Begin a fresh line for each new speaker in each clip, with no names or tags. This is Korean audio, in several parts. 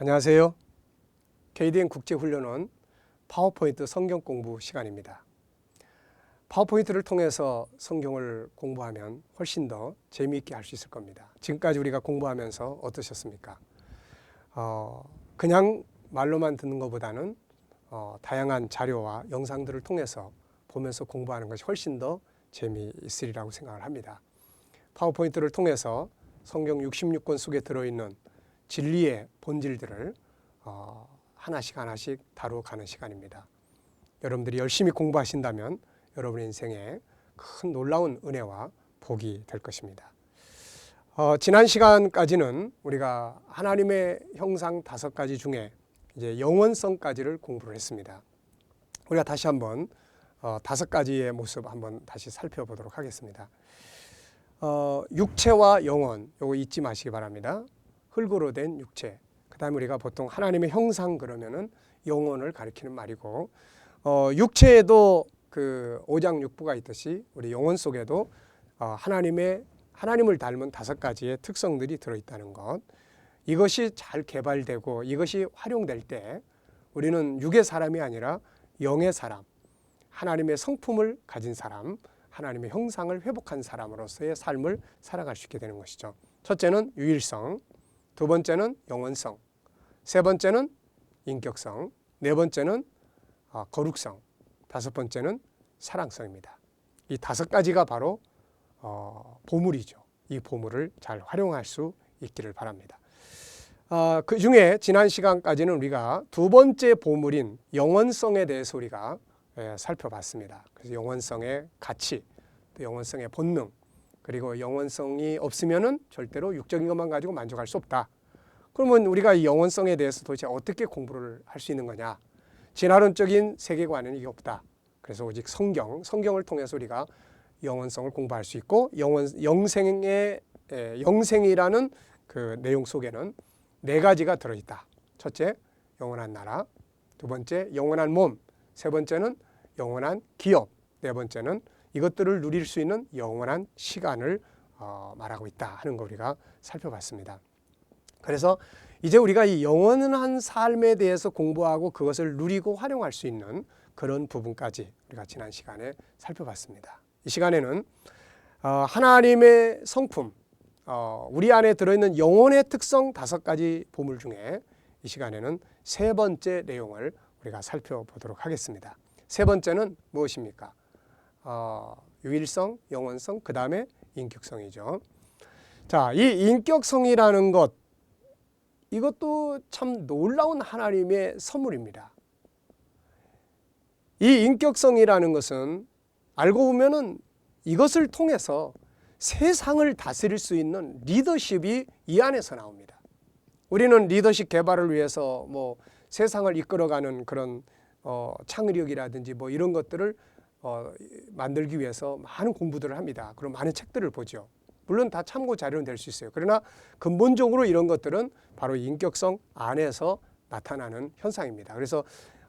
안녕하세요. KDN 국제훈련원 파워포인트 성경 공부 시간입니다. 파워포인트를 통해서 성경을 공부하면 훨씬 더 재미있게 할 수 있을 겁니다. 지금까지 우리가 공부하면서 어떠셨습니까? 어, 그냥 말로만 듣는 것보다는 어, 다양한 자료와 영상들을 통해서 보면서 공부하는 것이 훨씬 더 재미있으리라고 생각을 합니다. 파워포인트를 통해서 성경 66권 속에 들어있는 진리의 본질들을 어, 하나씩 하나씩 다루어가는 시간입니다. 여러분들이 열심히 공부하신다면 여러분의 인생에 큰 놀라운 은혜와 복이 될 것입니다. 어, 지난 시간까지는 우리가 하나님의 형상 다섯 가지 중에 이제 영원성까지를 공부를 했습니다. 우리가 다시 한번 어, 다섯 가지의 모습 한번 다시 살펴보도록 하겠습니다. 어, 육체와 영혼 요거 잊지 마시기 바랍니다. 흙으로 된 육체. 그다음에 우리가 보통 하나님의 형상 그러면은 영혼을 가리키는 말이고 어, 육체에도 그 오장육부가 있듯이 우리 영혼 속에도 어, 하나님의 하나님을 닮은 다섯 가지의 특성들이 들어 있다는 것. 이것이 잘 개발되고 이것이 활용될 때 우리는 육의 사람이 아니라 영의 사람, 하나님의 성품을 가진 사람, 하나님의 형상을 회복한 사람으로서의 삶을 살아갈 수 있게 되는 것이죠. 첫째는 유일성, 두 번째는 영원성, 세 번째는 인격성, 네 번째는 아, 거룩성, 다섯 번째는 사랑성입니다. 이 다섯 가지가 바로 어, 보물이죠. 이 보물을 잘 활용할 수 있기를 바랍니다. 어, 그 중에 지난 시간까지는 우리가 두 번째 보물인 영원성에 대해서 우리가 예, 살펴봤습니다. 그래서 영원성의 가치, 또 영원성의 본능, 그리고 영원성이 없으면은 절대로 육적인 것만 가지고 만족할 수 없다. 그러면 우리가 이 영원성에 대해서 도대체 어떻게 공부를 할 수 있는 거냐? 진화론적인 세계관은 이게 없다. 그래서 오직 성경, 성경을 통해서 우리가 영원성을 공부할 수 있고 영원 영생의 에, 영생이라는 그 내용 속에는 네 가지가 들어 있다. 첫째, 영원한 나라. 두 번째, 영원한 몸. 세 번째는 영원한 기업. 네 번째는 이것들을 누릴 수 있는 영원한 시간을 어, 말하고 있다 하는 거 우리가 살펴봤습니다. 그래서 이제 우리가 이 영원한 삶에 대해서 공부하고 그것을 누리고 활용할 수 있는 그런 부분까지 우리가 지난 시간에 살펴봤습니다. 이 시간에는 어, 하나님의 성품, 어, 우리 안에 들어있는 영혼의 특성 다섯 가지 보물 중에 이 시간에는 세 번째 내용을 우리가 살펴보도록 하겠습니다. 세 번째는 무엇입니까? 어, 유일성, 영원성, 그 다음에 인격성이죠. 자, 이 인격성이라는 것, 이것도 참 놀라운 하나님의 선물입니다. 이 인격성이라는 것은 알고 보면은 이것을 통해서 세상을 다스릴 수 있는 리더십이 이 안에서 나옵니다. 우리는 리더십 개발을 위해서 뭐 세상을 이끌어가는 그런 어, 창의력이라든지 뭐 이런 것들을 어, 만들기 위해서 많은 공부들을 합니다. 그럼 많은 책들을 보죠. 물론 다 참고 자료는 될 수 있어요. 그러나 근본적으로 이런 것들은 바로 인격성 안에서 나타나는 현상입니다. 그래서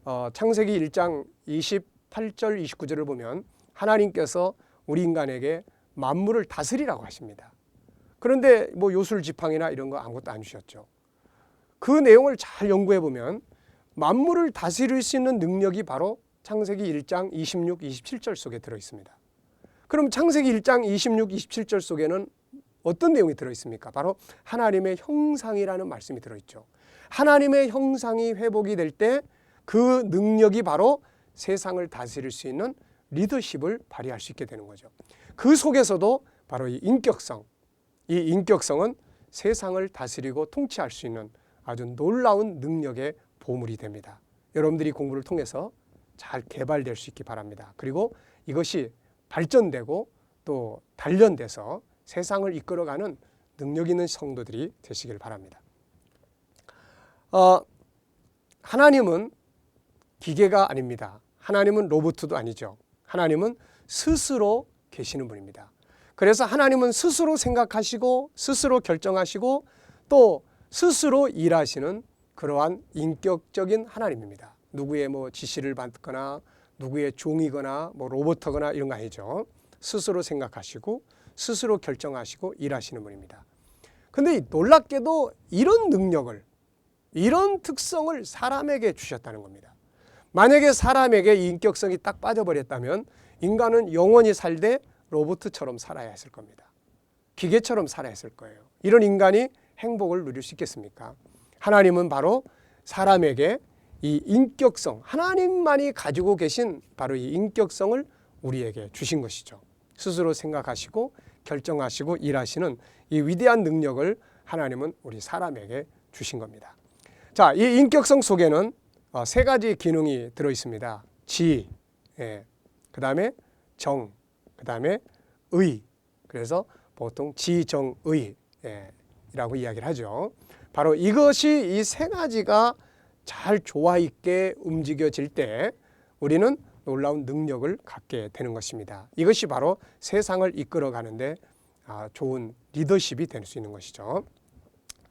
어, 창세기 1장 28절 29절을 보면 하나님께서 우리 인간에게 만물을 다스리라고 하십니다. 그런데 뭐 요술 지팡이나 이런 거 아무것도 안 주셨죠. 그 내용을 잘 연구해 보면 만물을 다스릴 수 있는 능력이 바로 창세기 1장 26, 27절 속에 들어 있습니다. 그럼 창세기 1장 26, 27절 속에는 어떤 내용이 들어 있습니까? 바로 하나님의 형상이라는 말씀이 들어 있죠. 하나님의 형상이 회복이 될 때 그 능력이 바로 세상을 다스릴 수 있는 리더십을 발휘할 수 있게 되는 거죠. 그 속에서도 바로 이 인격성, 이 인격성은 세상을 다스리고 통치할 수 있는 아주 놀라운 능력의 보물이 됩니다. 여러분들이 공부를 통해서 잘 개발될 수 있기 바랍니다. 그리고 이것이 발전되고 또 단련돼서 세상을 이끌어가는 능력 있는 성도들이 되시길 바랍니다. 어, 하나님은 기계가 아닙니다. 하나님은 로봇도 아니죠. 하나님은 스스로 계시는 분입니다. 그래서 하나님은 스스로 생각하시고 스스로 결정하시고 또 스스로 일하시는 그러한 인격적인 하나님입니다. 누구의 뭐 지시를 받거나 누구의 종이거나 뭐 로봇거나 이런 거 아니죠. 스스로 생각하시고 스스로 결정하시고 일하시는 분입니다. 근데 놀랍게도 이런 능력을 이런 특성을 사람에게 주셨다는 겁니다. 만약에 사람에게 이 인격성이 딱 빠져버렸다면 인간은 영원히 살되 로봇처럼 살아야 했을 겁니다. 기계처럼 살아야 했을 거예요. 이런 인간이 행복을 누릴 수 있겠습니까? 하나님은 바로 사람에게 이 인격성, 하나님만이 가지고 계신 바로 이 인격성을 우리에게 주신 것이죠. 스스로 생각하시고 결정하시고 일하시는 이 위대한 능력을 하나님은 우리 사람에게 주신 겁니다. 자, 이 인격성 속에는 어, 세 가지 기능이 들어 있습니다. 지, 예, 그 다음에 정, 그 다음에 의. 그래서 보통 지 정 의 예, 이라고 이야기를 하죠. 바로 이것이 이 세 가지가 잘 조화 있게 움직여질 때 우리는 놀라운 능력을 갖게 되는 것입니다. 이것이 바로 세상을 이끌어 가는데 아, 좋은 리더십이 될 수 있는 것이죠.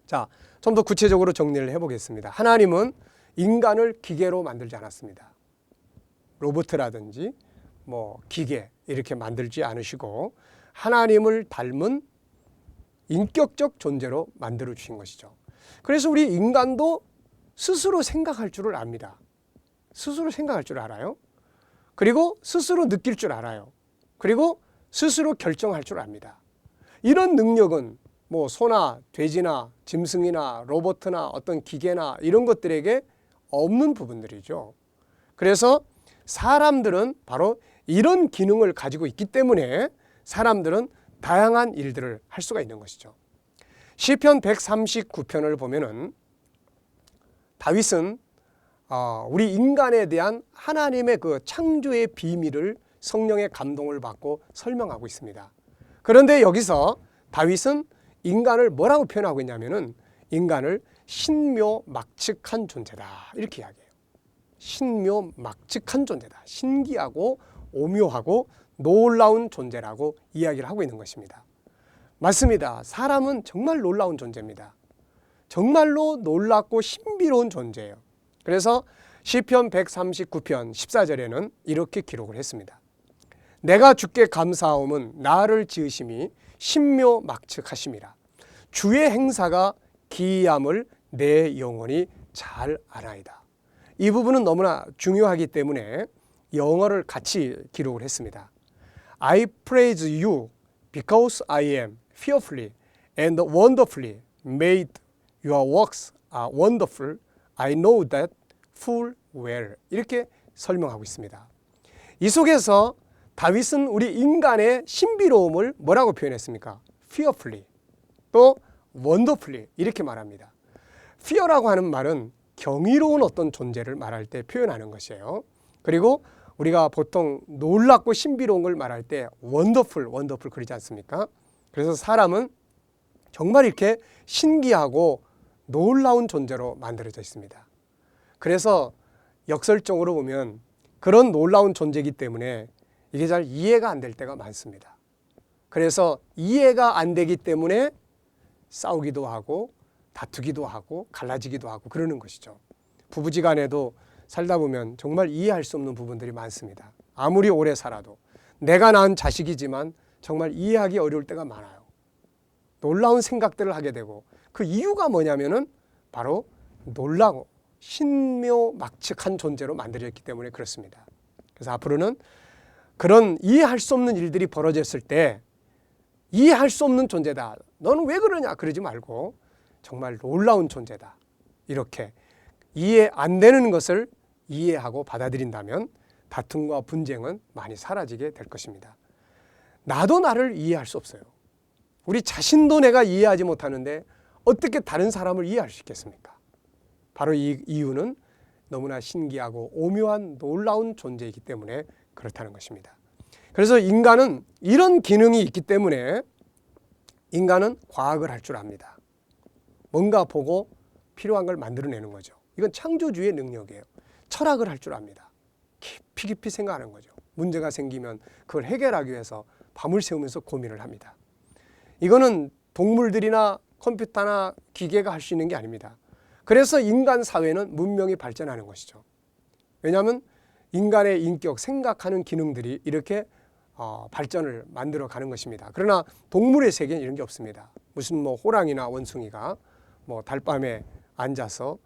자, 좀 더 구체적으로 정리를 해보겠습니다. 하나님은 인간을 기계로 만들지 않았습니다. 로봇이라든지 뭐 기계 이렇게 만들지 않으시고 하나님을 닮은 인격적 존재로 만들어 주신 것이죠. 그래서 우리 인간도 스스로 생각할 줄을 압니다. 스스로 생각할 줄 알아요. 그리고 스스로 느낄 줄 알아요. 그리고 스스로 결정할 줄 압니다. 이런 능력은 뭐 소나 돼지나 짐승이나 로봇이나 어떤 기계나 이런 것들에게 없는 부분들이죠. 그래서 사람들은 바로 이런 기능을 가지고 있기 때문에 사람들은 다양한 일들을 할 수가 있는 것이죠. 시편 139편을 보면은 다윗은 어, 우리 인간에 대한 하나님의 그 창조의 비밀을 성령의 감동을 받고 설명하고 있습니다. 그런데 여기서 다윗은 인간을 뭐라고 표현하고 있냐면은 인간을 신묘막측한 존재다 이렇게 이야기해요. 신묘막측한 존재다. 신기하고 오묘하고 놀라운 존재라고 이야기를 하고 있는 것입니다. 맞습니다. 사람은 정말 놀라운 존재입니다. 정말로 놀랍고 신비로운 존재예요. 그래서 시편 139편 14절에는 이렇게 기록을 했습니다. 내가 주께 감사함은 나를 지으심이 신묘 막측하심이라. 주의 행사가 기이함을 내 영혼이 잘 알아이다. 이 부분은 너무나 중요하기 때문에 영어를 같이 기록을 했습니다. I praise you because I am fearfully and wonderfully made. Your works are wonderful. I know that full well. 이렇게 설명하고 있습니다. 이 속에서 다윗은 우리 인간의 신비로움을 뭐라고 표현했습니까? fearfully 또 wonderfully 이렇게 말합니다. fear라고 하는 말은 경이로운 어떤 존재를 말할 때 표현하는 것이에요. 그리고 우리가 보통 놀랍고 신비로운 걸 말할 때 wonderful, wonderful 그러지 않습니까? 그래서 사람은 정말 이렇게 신기하고 놀라운 존재로 만들어져 있습니다. 그래서 역설적으로 보면 그런 놀라운 존재이기 때문에 이게 잘 이해가 안 될 때가 많습니다. 그래서 이해가 안 되기 때문에 싸우기도 하고 다투기도 하고 갈라지기도 하고 그러는 것이죠. 부부지간에도 살다 보면 정말 이해할 수 없는 부분들이 많습니다. 아무리 오래 살아도 내가 낳은 자식이지만 정말 이해하기 어려울 때가 많아요. 놀라운 생각들을 하게 되고 그 이유가 뭐냐면은 바로 놀라고 신묘막측한 존재로 만들어졌기 때문에 그렇습니다. 그래서 앞으로는 그런 이해할 수 없는 일들이 벌어졌을 때 이해할 수 없는 존재다. 너는 왜 그러냐? 그러지 말고 정말 놀라운 존재다. 이렇게 이해 안 되는 것을 이해하고 받아들인다면 다툼과 분쟁은 많이 사라지게 될 것입니다. 나도 나를 이해할 수 없어요. 우리 자신도 내가 이해하지 못하는데 어떻게 다른 사람을 이해할 수 있겠습니까? 바로 이 이유는 너무나 신기하고 오묘한 놀라운 존재이기 때문에 그렇다는 것입니다. 그래서 인간은 이런 기능이 있기 때문에 인간은 과학을 할 줄 압니다. 뭔가 보고 필요한 걸 만들어내는 거죠. 이건 창조주의 능력이에요. 철학을 할 줄 압니다. 깊이 깊이 생각하는 거죠. 문제가 생기면 그걸 해결하기 위해서 밤을 새우면서 고민을 합니다. 이거는 동물들이나 컴퓨터나 기계가 할 수 있는 게 아닙니다. 그래서 인간 사회는 문명이 발전하는 것이죠. 왜냐하면 인간의 인격, 생각하는 기능들이 이렇게 어, 발전을 만들어 가는 것입니다. 그러나 동물의 세계는 이런 게 없습니다. 무슨 뭐 호랑이나 원숭이가 뭐 달밤에 앉아서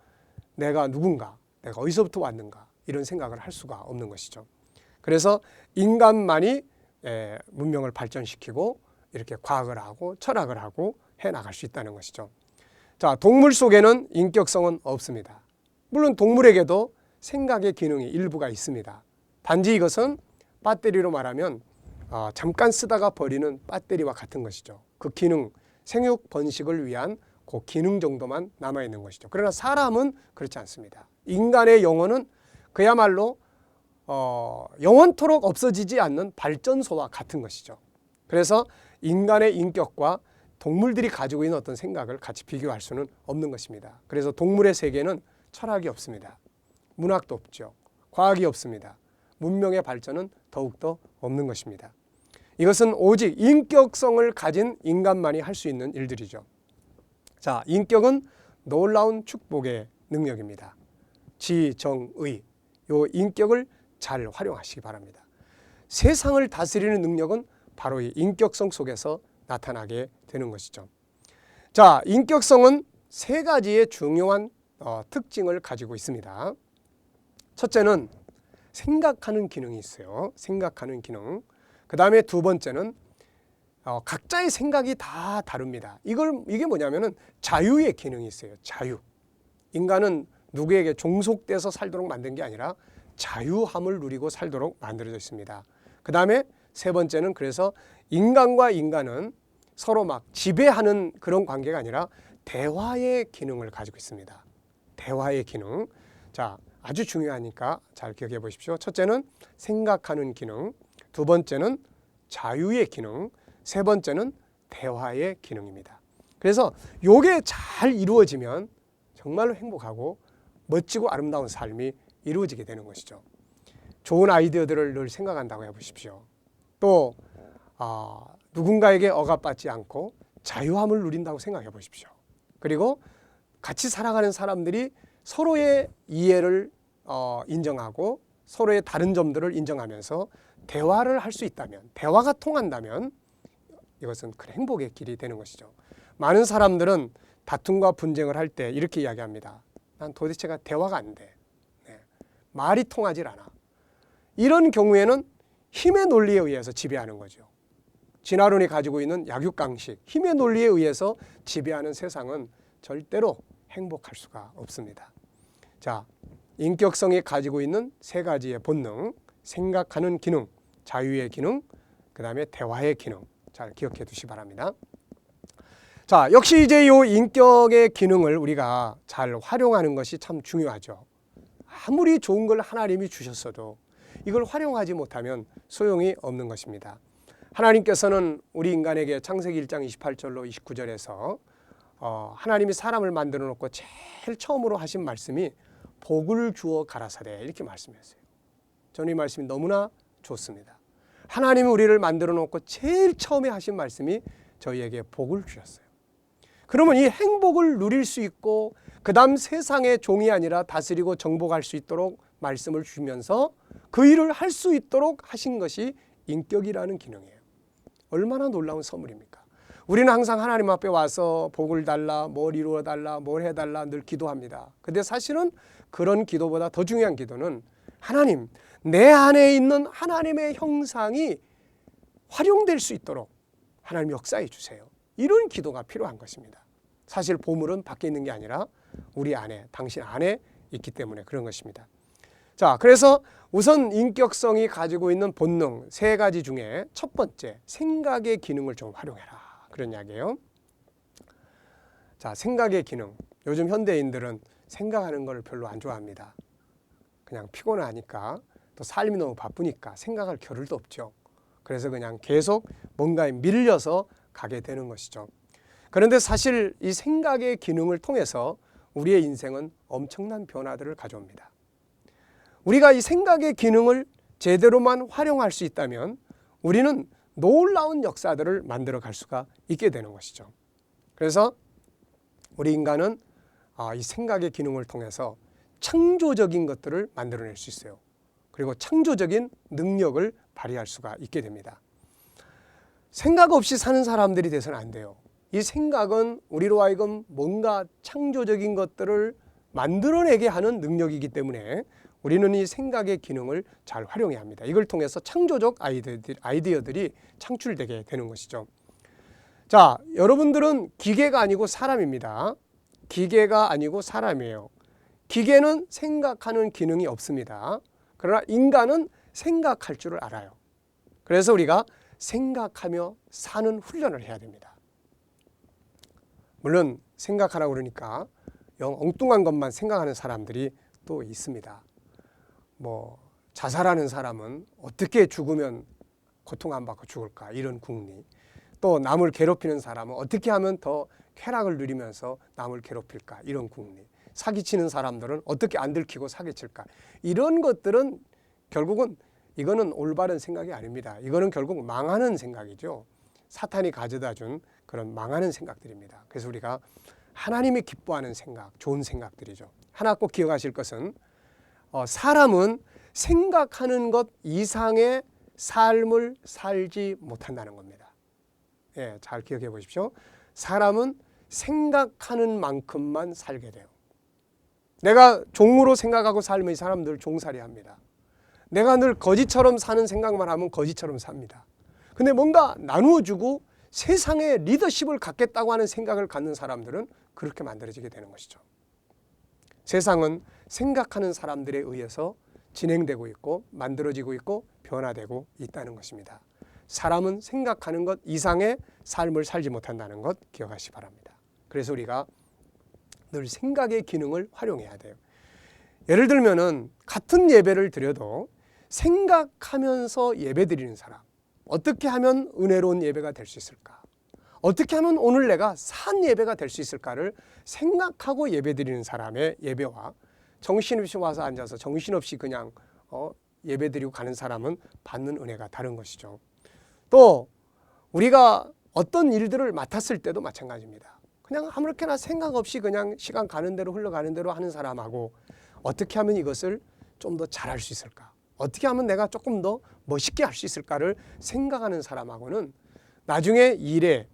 내가 누군가, 내가 어디서부터 왔는가 이런 생각을 할 수가 없는 것이죠. 그래서 인간만이 에, 문명을 발전시키고 이렇게 과학을 하고 철학을 하고 해 나갈 수 있다는 것이죠. 자, 동물 속에는 인격성은 없습니다. 물론 동물에게도 생각의 기능이 일부가 있습니다. 단지 이것은 배터리로 말하면 어, 잠깐 쓰다가 버리는 배터리와 같은 것이죠. 그 기능, 생육 번식을 위한 그 기능 정도만 남아 있는 것이죠. 그러나 사람은 그렇지 않습니다. 인간의 영혼은 그야말로 어, 영원토록 없어지지 않는 발전소와 같은 것이죠. 그래서 인간의 인격과 동물들이 가지고 있는 어떤 생각을 같이 비교할 수는 없는 것입니다. 그래서 동물의 세계는 철학이 없습니다. 문학도 없죠. 과학이 없습니다. 문명의 발전은 더욱더 없는 것입니다. 이것은 오직 인격성을 가진 인간만이 할 수 있는 일들이죠. 자, 인격은 놀라운 축복의 능력입니다. 지, 정, 의. 요 인격을 잘 활용하시기 바랍니다. 세상을 다스리는 능력은 바로 이 인격성 속에서 나타나게 되는 것이죠. 자, 인격성은 세 가지의 중요한 어, 특징을 가지고 있습니다. 첫째는 생각하는 기능이 있어요. 생각하는 기능. 그 다음에 두 번째는 어, 각자의 생각이 다 다릅니다. 이걸 이게 뭐냐면은 자유의 기능이 있어요. 자유. 인간은 누구에게 종속돼서 살도록 만든 게 아니라 자유함을 누리고 살도록 만들어져 있습니다. 그 다음에 세 번째는 그래서 인간과 인간은 서로 막 지배하는 그런 관계가 아니라 대화의 기능을 가지고 있습니다. 대화의 기능. 자, 아주 중요하니까 잘 기억해 보십시오. 첫째는 생각하는 기능, 두 번째는 자유의 기능, 세 번째는 대화의 기능입니다. 그래서 요게 잘 이루어지면 정말로 행복하고 멋지고 아름다운 삶이 이루어지게 되는 것이죠. 좋은 아이디어들을 늘 생각한다고 해보십시오. 또 어, 누군가에게 억압받지 않고 자유함을 누린다고 생각해 보십시오. 그리고 같이 살아가는 사람들이 서로의 이해를 어, 인정하고 서로의 다른 점들을 인정하면서 대화를 할 수 있다면, 대화가 통한다면 이것은 그 행복의 길이 되는 것이죠. 많은 사람들은 다툼과 분쟁을 할 때 이렇게 이야기합니다. 난 도대체가 대화가 안 돼. 네. 말이 통하질 않아. 이런 경우에는 힘의 논리에 의해서 지배하는 거죠. 진화론이 가지고 있는 약육강식, 힘의 논리에 의해서 지배하는 세상은 절대로 행복할 수가 없습니다. 자, 인격성이 가지고 있는 세 가지의 본능, 생각하는 기능, 자유의 기능, 그 다음에 대화의 기능. 잘 기억해 두시 기 바랍니다. 자, 역시 이제 요 인격의 기능을 우리가 잘 활용하는 것이 참 중요하죠. 아무리 좋은 걸 하나님이 주셨어도 이걸 활용하지 못하면 소용이 없는 것입니다. 하나님께서는 우리 인간에게 창세기 1장 28절로 29절에서 어, 하나님이 사람을 만들어 놓고 제일 처음으로 하신 말씀이 복을 주어 가라사대 이렇게 말씀했어요. 저는 이 말씀이 너무나 좋습니다. 하나님이 우리를 만들어 놓고 제일 처음에 하신 말씀이 저희에게 복을 주셨어요. 그러면 이 행복을 누릴 수 있고 그다음 세상의 종이 아니라 다스리고 정복할 수 있도록 말씀을 주면서 그 일을 할 수 있도록 하신 것이 인격이라는 기능이에요. 얼마나 놀라운 선물입니까? 우리는 항상 하나님 앞에 와서 복을 달라, 뭘 이루어 달라, 뭘 해달라 늘 기도합니다. 근데 사실은 그런 기도보다 더 중요한 기도는 하나님, 내 안에 있는 하나님의 형상이 활용될 수 있도록 하나님 역사해 주세요. 이런 기도가 필요한 것입니다. 사실 보물은 밖에 있는 게 아니라 우리 안에, 당신 안에 있기 때문에 그런 것입니다. 자, 그래서 우선 인격성이 가지고 있는 본능 세 가지 중에 첫 번째, 생각의 기능을 좀 활용해라. 그런 이야기예요. 자, 생각의 기능. 요즘 현대인들은 생각하는 걸 별로 안 좋아합니다. 그냥 피곤하니까 또 삶이 너무 바쁘니까 생각할 겨를도 없죠. 그래서 그냥 계속 뭔가에 밀려서 가게 되는 것이죠. 그런데 사실 이 생각의 기능을 통해서 우리의 인생은 엄청난 변화들을 가져옵니다. 우리가 이 생각의 기능을 제대로만 활용할 수 있다면 우리는 놀라운 역사들을 만들어 갈 수가 있게 되는 것이죠. 그래서 우리 인간은 아, 이 생각의 기능을 통해서 창조적인 것들을 만들어낼 수 있어요. 그리고 창조적인 능력을 발휘할 수가 있게 됩니다. 생각 없이 사는 사람들이 돼서는 안 돼요. 이 생각은 우리로 하여금 뭔가 창조적인 것들을 만들어내게 하는 능력이기 때문에 우리는 이 생각의 기능을 잘 활용해야 합니다. 이걸 통해서 창조적 아이디어들, 아이디어들이 창출되게 되는 것이죠. 자, 여러분들은 기계가 아니고 사람입니다. 기계가 아니고 사람이에요. 기계는 생각하는 기능이 없습니다. 그러나 인간은 생각할 줄을 알아요. 그래서 우리가 생각하며 사는 훈련을 해야 됩니다. 물론 생각하라고 그러니까 영 엉뚱한 것만 생각하는 사람들이 또 있습니다. 뭐 자살하는 사람은 어떻게 죽으면 고통 안 받고 죽을까 이런 궁리. 또 남을 괴롭히는 사람은 어떻게 하면 더 쾌락을 누리면서 남을 괴롭힐까 이런 궁리. 사기치는 사람들은 어떻게 안 들키고 사기칠까 이런 것들은 결국은 이거는 올바른 생각이 아닙니다. 이거는 결국 망하는 생각이죠. 사탄이 가져다 준 그런 망하는 생각들입니다. 그래서 우리가 하나님이 기뻐하는 생각, 좋은 생각들이죠. 하나 꼭 기억하실 것은 어, 사람은 생각하는 것 이상의 삶을 살지 못한다는 겁니다. 예, 잘 기억해 보십시오. 사람은 생각하는 만큼만 살게 돼요. 내가 종으로 생각하고 살면 이 사람들 종살이 합니다. 내가 늘 거지처럼 사는 생각만 하면 거지처럼 삽니다. 근데 뭔가 나누어 주고 세상에 리더십을 갖겠다고 하는 생각을 갖는 사람들은 그렇게 만들어지게 되는 것이죠. 세상은 생각하는 사람들에 의해서 진행되고 있고 만들어지고 있고 변화되고 있다는 것입니다. 사람은 생각하는 것 이상의 삶을 살지 못한다는 것 기억하시 기 바랍니다. 그래서 우리가 늘 생각의 기능을 활용해야 돼요. 예를 들면은 같은 예배를 드려도 생각하면서 예배 드리는 사람 어떻게 하면 은혜로운 예배가 될 수 있을까? 어떻게 하면 오늘 내가 산 예배가 될 수 있을까를 생각하고 예배 드리는 사람의 예배와 정신없이 와서 앉아서 정신없이 그냥 어, 예배 드리고 가는 사람은 받는 은혜가 다른 것이죠. 또 우리가 어떤 일들을 맡았을 때도 마찬가지입니다. 그냥 아무렇게나 생각 없이 그냥 시간 가는 대로 흘러가는 대로 하는 사람하고 어떻게 하면 이것을 좀 더 잘할 수 있을까? 어떻게 하면 내가 조금 더 멋있게 할 수 있을까를 생각하는 사람하고는 나중에 일에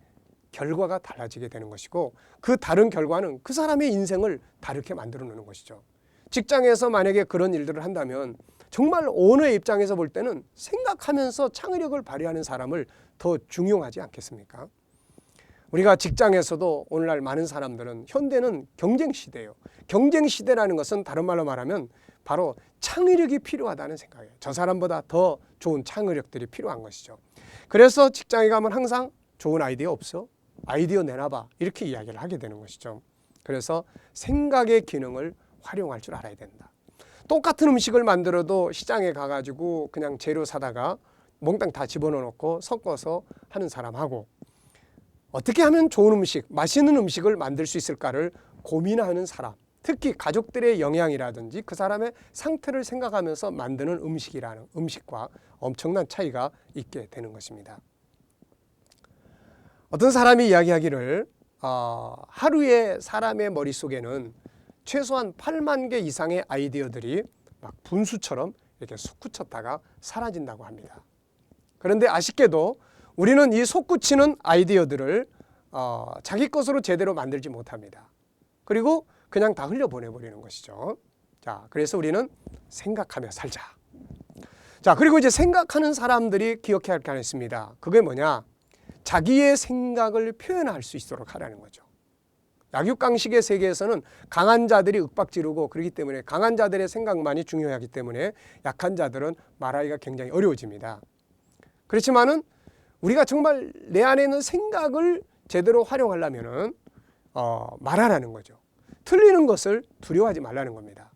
결과가 달라지게 되는 것이고 그 다른 결과는 그 사람의 인생을 다르게 만들어 놓는 것이죠. 직장에서 만약에 그런 일들을 한다면 정말 오너의 입장에서 볼 때는 생각하면서 창의력을 발휘하는 사람을 더 중용하지 않겠습니까? 우리가 직장에서도 오늘날 많은 사람들은 현대는 경쟁 시대예요. 경쟁 시대라는 것은 다른 말로 말하면 바로 창의력이 필요하다는 생각이에요. 저 사람보다 더 좋은 창의력들이 필요한 것이죠. 그래서 직장에 가면 항상 좋은 아이디어 없어? 아이디어 내놔봐. 이렇게 이야기를 하게 되는 것이죠. 그래서 생각의 기능을 활용할 줄 알아야 된다. 똑같은 음식을 만들어도 시장에 가가지고 그냥 재료 사다가 몽땅 다 집어넣고 섞어서 하는 사람하고 어떻게 하면 좋은 음식, 맛있는 음식을 만들 수 있을까를 고민하는 사람. 특히 가족들의 영향이라든지 그 사람의 상태를 생각하면서 만드는 음식이라는 음식과 엄청난 차이가 있게 되는 것입니다. 어떤 사람이 이야기하기를 어, 하루에 사람의 머릿속에는 최소한 8만 개 이상의 아이디어들이 막 분수처럼 이렇게 솟구쳤다가 사라진다고 합니다. 그런데 아쉽게도 우리는 이 솟구치는 아이디어들을 어, 자기 것으로 제대로 만들지 못합니다. 그리고 그냥 다 흘려보내버리는 것이죠. 자, 그래서 우리는 생각하며 살자. 자, 그리고 이제 생각하는 사람들이 기억해야 할 게 하나 있습니다. 그게 뭐냐? 자기의 생각을 표현할 수 있도록 하라는 거죠. 약육강식의 세계에서는 강한 자들이 윽박지르고 그렇기 때문에 강한 자들의 생각만이 중요하기 때문에 약한 자들은 말하기가 굉장히 어려워집니다. 그렇지만은 우리가 정말 내 안에 있는 생각을 제대로 활용하려면은 어, 말하라는 거죠. 틀리는 것을 두려워하지 말라는 겁니다.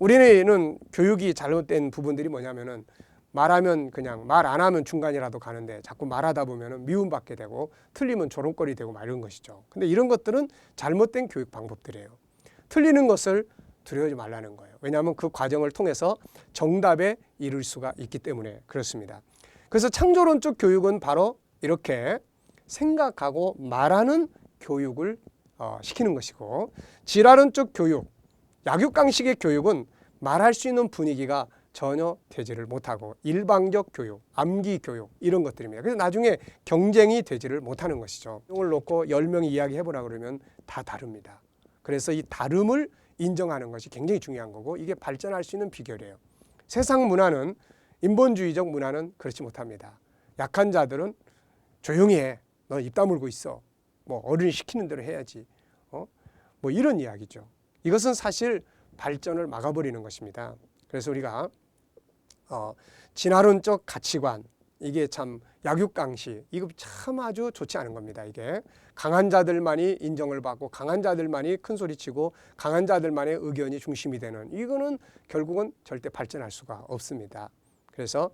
우리는 교육이 잘못된 부분들이 뭐냐면은 말하면 그냥 말 안 하면 중간이라도 가는데 자꾸 말하다 보면 미움받게 되고 틀리면 조롱거리 되고 막 이런 것이죠. 근데 이런 것들은 잘못된 교육 방법들이에요. 틀리는 것을 두려워하지 말라는 거예요. 왜냐하면 그 과정을 통해서 정답에 이를 수가 있기 때문에 그렇습니다. 그래서 창조론적 교육은 바로 이렇게 생각하고 말하는 교육을 어, 시키는 것이고 질화론적 교육, 약육강식의 교육은 말할 수 있는 분위기가 전혀 되지를 못하고 일방적 교육, 암기 교육 이런 것들입니다. 그래서 나중에 경쟁이 되지를 못하는 것이죠. 이걸 놓고 열명이 이야기해 보라 그러면 다 다릅니다. 그래서 이 다름을 인정하는 것이 굉장히 중요한 거고 이게 발전할 수 있는 비결이에요. 세상 문화는 인본주의적 문화는 그렇지 못합니다. 약한 자들은 조용히 해. 너 입 다물고 있어. 뭐 어른이 시키는 대로 해야지. 어? 뭐 이런 이야기죠. 이것은 사실 발전을 막아버리는 것입니다. 그래서 우리가 어, 진화론적 가치관 이게 참 약육강시 이거 참 아주 좋지 않은 겁니다. 이게 강한 자들만이 인정을 받고 강한 자들만이 큰 소리치고 강한 자들만의 의견이 중심이 되는 이거는 결국은 절대 발전할 수가 없습니다. 그래서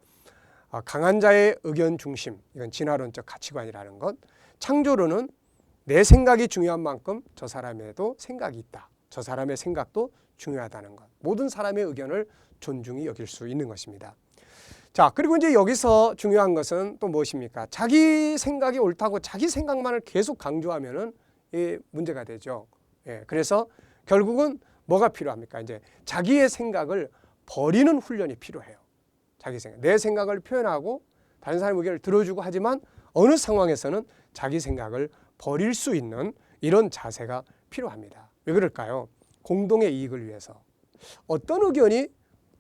어, 강한 자의 의견 중심 이건 진화론적 가치관이라는 것 창조론은 내 생각이 중요한 만큼 저 사람에도 생각이 있다. 저 사람의 생각도 중요하다는 것. 모든 사람의 의견을 존중히 여길 수 있는 것입니다. 자, 그리고 이제 여기서 중요한 것은 또 무엇입니까? 자기 생각이 옳다고 자기 생각만을 계속 강조하면은 이 문제가 되죠. 예, 그래서 결국은 뭐가 필요합니까? 이제 자기의 생각을 버리는 훈련이 필요해요. 자기 생각. 내 생각을 표현하고 다른 사람의 의견을 들어주고 하지만 어느 상황에서는 자기 생각을 버릴 수 있는 이런 자세가 필요합니다. 왜 그럴까요? 공동의 이익을 위해서 어떤 의견이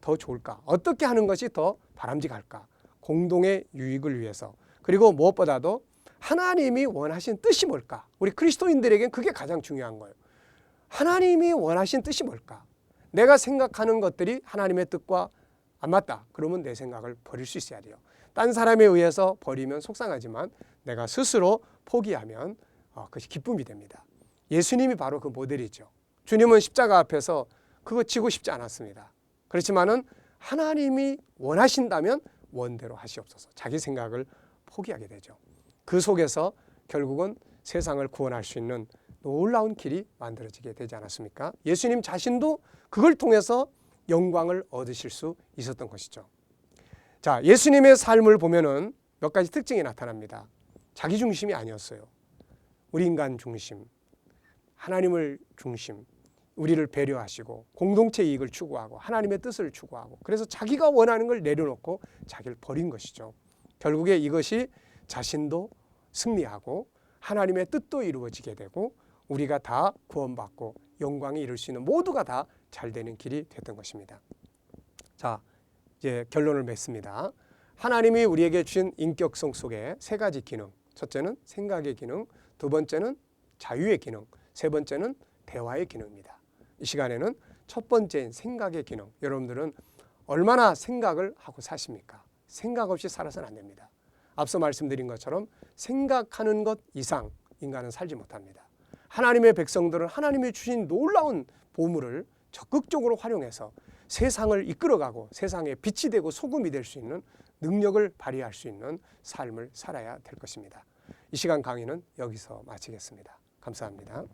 더 좋을까? 어떻게 하는 것이 더 바람직할까? 공동의 유익을 위해서 그리고 무엇보다도 하나님이 원하신 뜻이 뭘까? 우리 그리스도인들에겐 그게 가장 중요한 거예요. 하나님이 원하신 뜻이 뭘까? 내가 생각하는 것들이 하나님의 뜻과 안 맞다. 그러면 내 생각을 버릴 수 있어야 돼요. 딴 사람에 의해서 버리면 속상하지만 내가 스스로 포기하면 어, 그것이 기쁨이 됩니다. 예수님이 바로 그 모델이죠. 주님은 십자가 앞에서 그거 지고 싶지 않았습니다. 그렇지만은 하나님이 원하신다면 원대로 하시옵소서. 자기 생각을 포기하게 되죠. 그 속에서 결국은 세상을 구원할 수 있는 놀라운 길이 만들어지게 되지 않았습니까? 예수님 자신도 그걸 통해서 영광을 얻으실 수 있었던 것이죠. 자, 예수님의 삶을 보면은 몇 가지 특징이 나타납니다. 자기 중심이 아니었어요. 우리 인간 중심, 하나님을 중심, 우리를 배려하시고 공동체 이익을 추구하고 하나님의 뜻을 추구하고 그래서 자기가 원하는 걸 내려놓고 자기를 버린 것이죠. 결국에 이것이 자신도 승리하고 하나님의 뜻도 이루어지게 되고 우리가 다 구원받고 영광이 이룰 수 있는 모두가 다 잘 되는 길이 됐던 것입니다. 자, 이제 결론을 맺습니다. 하나님이 우리에게 주신 인격성 속에 세 가지 기능. 첫째는 생각의 기능, 두 번째는 자유의 기능, 세 번째는 대화의 기능입니다. 이 시간에는 첫 번째인 생각의 기능. 여러분들은 얼마나 생각을 하고 사십니까? 생각 없이 살아서는 안 됩니다. 앞서 말씀드린 것처럼 생각하는 것 이상 인간은 살지 못합니다. 하나님의 백성들은 하나님이 주신 놀라운 보물을 적극적으로 활용해서 세상을 이끌어가고 세상에 빛이 되고 소금이 될 수 있는 능력을 발휘할 수 있는 삶을 살아야 될 것입니다. 이 시간 강의는 여기서 마치겠습니다. 감사합니다.